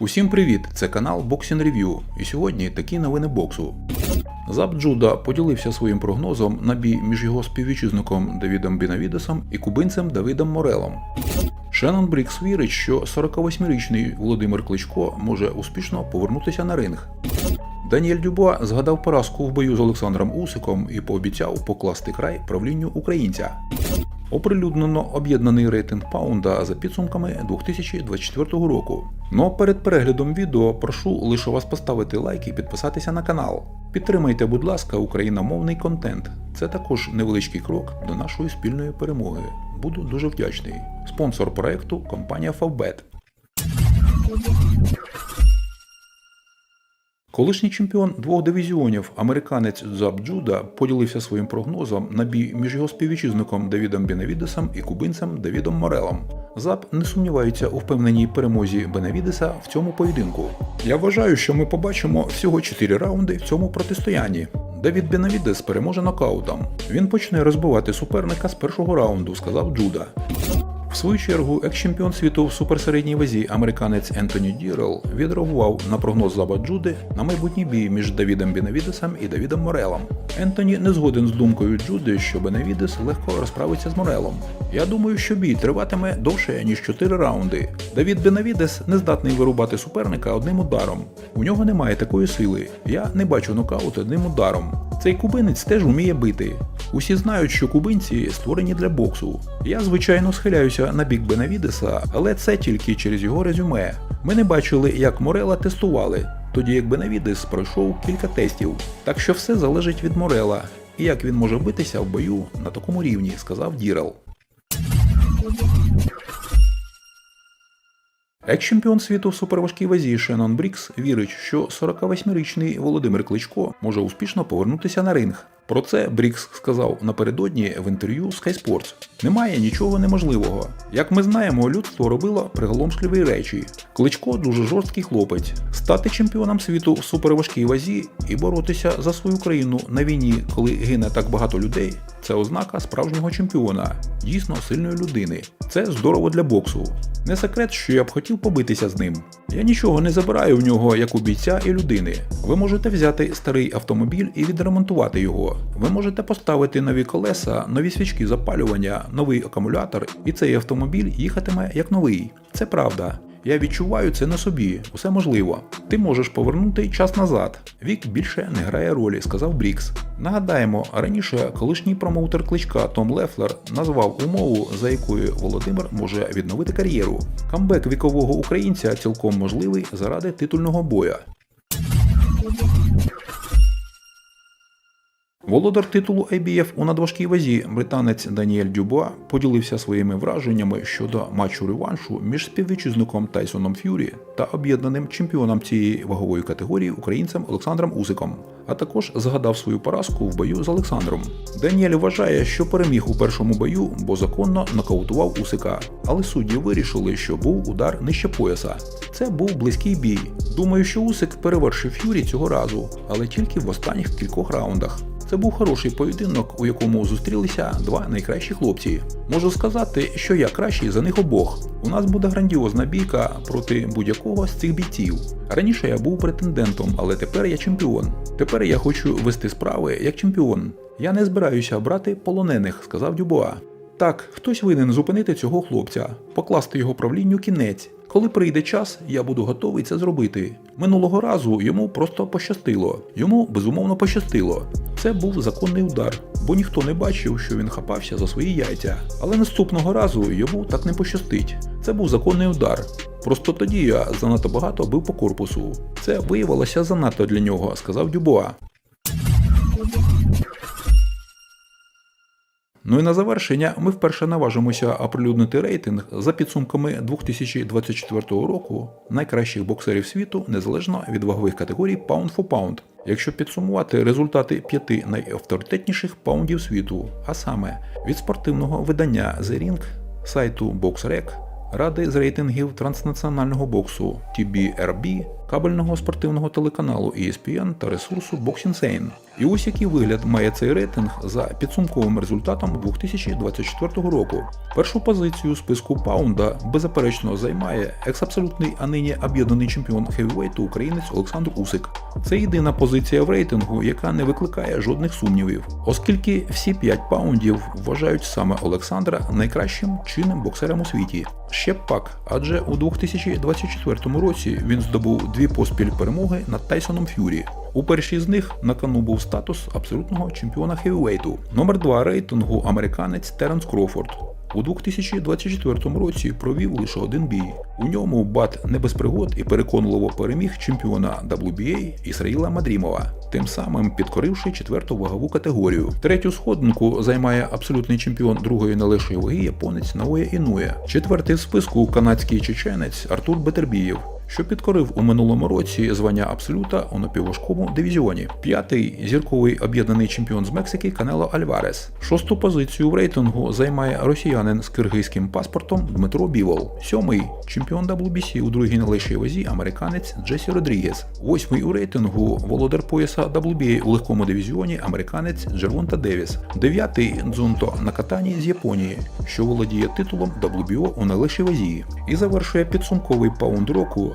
Усім привіт! Це канал Boxing Review. І сьогодні такі новини боксу. Заб Джуда поділився своїм прогнозом на бій між його співвітчизником Давідом Бінавідесом і кубинцем Давидом Морелом. Шеннон Брікс вірить, що 48-річний Володимир Кличко може успішно повернутися на ринг. Даніель Дюбуа згадав поразку в бою з Олександром Усиком і пообіцяв покласти край правлінню українця. Оприлюднено об'єднаний рейтинг паунда за підсумками 2024 року. Но перед переглядом відео прошу лише вас поставити лайк і підписатися на канал. Підтримайте, будь ласка, україномовний контент. Це також невеличкий крок до нашої спільної перемоги. Буду дуже вдячний. Спонсор проекту компанія Favbet. Колишній чемпіон двох дивізіонів, американець Заб Джуда, поділився своїм прогнозом на бій між його співвітчизником Давідом Бенавідесом і кубинцем Давідом Морелом. Заб не сумнівається у впевненій перемозі Бенавідеса в цьому поєдинку. Я вважаю, що ми побачимо всього 4 раунди в цьому протистоянні. Давід Бенавідес переможе нокаутом. Він почне розбивати суперника з першого раунду, сказав Джуда. В свою чергу, екс-чемпіон світу в суперсередній вазі американець Ентоні Дірел відреагував на прогноз Заба Джуди на майбутній бій між Давідом Бенавідесом і Давідом Морелом. Ентоні не згоден з думкою Джуди, що Бенавідес легко розправиться з Морелом. Я думаю, що бій триватиме довше ніж 4 раунди. Давід Бенавідес не здатний вирубати суперника одним ударом. У нього немає такої сили. Я не бачу нокаут одним ударом. Цей кубинець теж уміє бити. Усі знають, що кубинці створені для боксу. Я, звичайно, схиляюся на бік Бенавідеса, але це тільки через його резюме. Ми не бачили, як Морела тестували, тоді як Бенавідес пройшов кілька тестів. Так що все залежить від Морела і як він може битися в бою на такому рівні, сказав Дірел. Екс-чемпіон світу в суперважкій вазі Шеннон Брікс вірить, що 48-річний Володимир Кличко може успішно повернутися на ринг. Про це Брікс сказав напередодні в інтерв'ю Sky Sports. Немає нічого неможливого. Як ми знаємо, людство робило приголомшливі речі. Кличко дуже жорсткий хлопець. Стати чемпіоном світу в суперважкій вазі і боротися за свою країну на війні, коли гине так багато людей, це ознака справжнього чемпіона, дійсно сильної людини. Це здорово для боксу. Не секрет, що я б хотів побитися з ним. Я нічого не забираю в нього як у бійця і людини. Ви можете взяти старий автомобіль і відремонтувати його. Ви можете поставити нові колеса, нові свічки запалювання, новий акумулятор, і цей автомобіль їхатиме як новий. Це правда. Я відчуваю це на собі, усе можливо. Ти можеш повернути час назад. Вік більше не грає ролі, сказав Брікс. Нагадаємо, раніше колишній промоутер кличка Том Лефлер назвав умову, за якою Володимир може відновити кар'єру. Камбек вікового українця цілком можливий заради титульного боя. Володар титулу IBF у надважкій вазі британець Даніель Дюбуа поділився своїми враженнями щодо матчу реваншу між співвітчизником Тайсоном Ф'юрі та об'єднаним чемпіоном цієї вагової категорії українцем Олександром Усиком, а також згадав свою поразку в бою з Олександром. Даніель вважає, що переміг у першому бою, бо законно нокаутував Усика, але судді вирішили, що був удар нижче пояса. Це був близький бій. Думаю, що Усик перевершив Ф'юрі цього разу, але тільки в останніх кількох раундах. Це був хороший поєдинок, у якому зустрілися два найкращі хлопці. Можу сказати, що я кращий за них обох. У нас буде грандіозна бійка проти будь-якого з цих бійців. Раніше я був претендентом, але тепер я чемпіон. Тепер я хочу вести справи як чемпіон. Я не збираюся брати полонених, сказав Дюбуа. Так, хтось винен зупинити цього хлопця, покласти його правлінню кінець. Коли прийде час, я буду готовий це зробити. Минулого разу йому просто пощастило. Йому безумовно пощастило. Це був законний удар, бо ніхто не бачив, що він хапався за свої яйця. Але наступного разу йому так не пощастить. Це був законний удар. Просто тоді я занадто багато бив по корпусу. Це виявилося занадто для нього, сказав Дюбуа. Ну і на завершення ми вперше наважимося оприлюднити рейтинг за підсумками 2024 року найкращих боксерів світу незалежно від вагових категорій Pound for Pound. Якщо підсумувати результати п'яти найавторитетніших паундів світу, а саме від спортивного видання The Ring, сайту BoxRec, Ради з рейтингів транснаціонального боксу TBRB кабельного спортивного телеканалу ESPN та ресурсу Boxing Scene. І ось який вигляд має цей рейтинг за підсумковим результатом 2024 року. Першу позицію списку паунда беззаперечно займає екс-абсолютний, а нині об'єднаний чемпіон хевівейту українець Олександр Усик. Це єдина позиція в рейтингу, яка не викликає жодних сумнівів, оскільки всі 5 паундів вважають саме Олександра найкращим чинним боксером у світі. Ще пак, адже у 2024 році він здобув дві поспіль перемоги над Тайсоном Ф'юрі. У першій з них на кону був статус абсолютного чемпіона хевівейту. Номер 2 рейтингу американець Теренс Крофорд. У 2024 році провів лише один бій. У ньому Бат не без пригод і переконливо переміг чемпіона WBA Ісраїла Мадрімова, тим самим підкоривши четверту вагову категорію. Третю сходинку займає абсолютний чемпіон другої належної ваги японець Наоя Інує. Четвертий в списку канадський чеченець Артур Бетербієв що підкорив у минулому році звання Абсолюта у напівважкому дивізіоні. П'ятий зірковий об'єднаний чемпіон з Мексики Канело Альварес. Шосту позицію в рейтингу займає росіянин з киргизьким паспортом Дмитро Бівол. Сьомий чемпіон WBC у другій належній вазі американець Джесі Родрігес. Восьмий у рейтингу володар пояса WBA у легкому дивізіоні американець Джервонта Девіс. Дев'ятий Дзунто Накатані з Японії, що володіє титулом WBO у належній вазі. І завершує підсумковий паунд року